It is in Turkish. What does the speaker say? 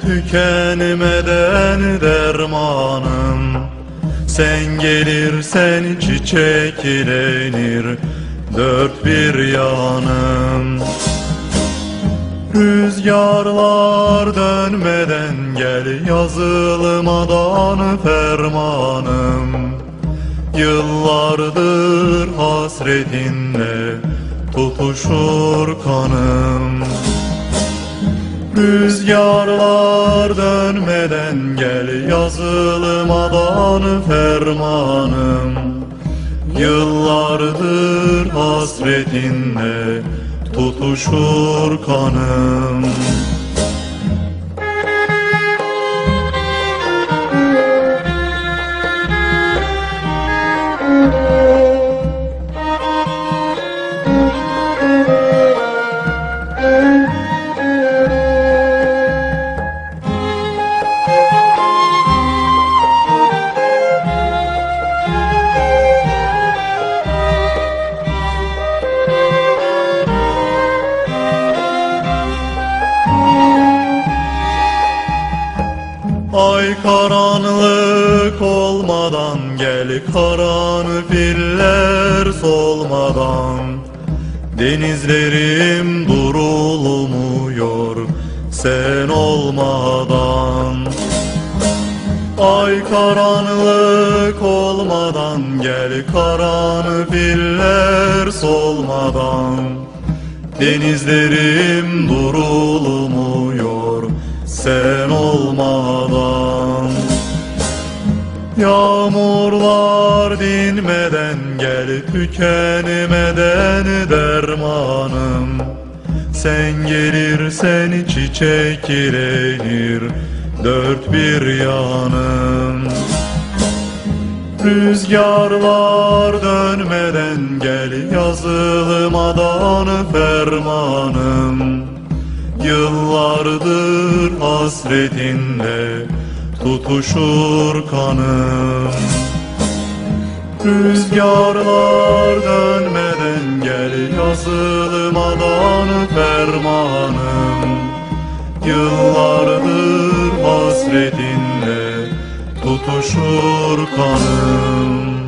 tükenmeden dermanım. Sen gelirsen çiçeklenir dört bir yanım. Rüzgarlar dönmeden gel yazılmadan fermanım. Yıllardır hasretinle tutuşur kanım Rüzgarlar dönmeden gel yazılmadan fermanım. Yıllardır hasretinle tutuşur kanım Ay karanlık olmadan gel karanfiller solmadan. Denizlerim durulmuyor sen olmadan. Ay karanlık olmadan gel karanfiller solmadan. Denizlerim durulmuyor sen olmadan Yağmurlar dinmeden gel tükenmeden dermanım. Sen gelirsen çiçeklenir dört bir yanım. Rüzgarlar dönmeden gel yazılmadan fermanım. Yıllardır hasretinle tutuşur kanım. Rüzgarlar dönmeden gel yazılmadan fermanım. Yıllardır hasretinle tutuşur kanım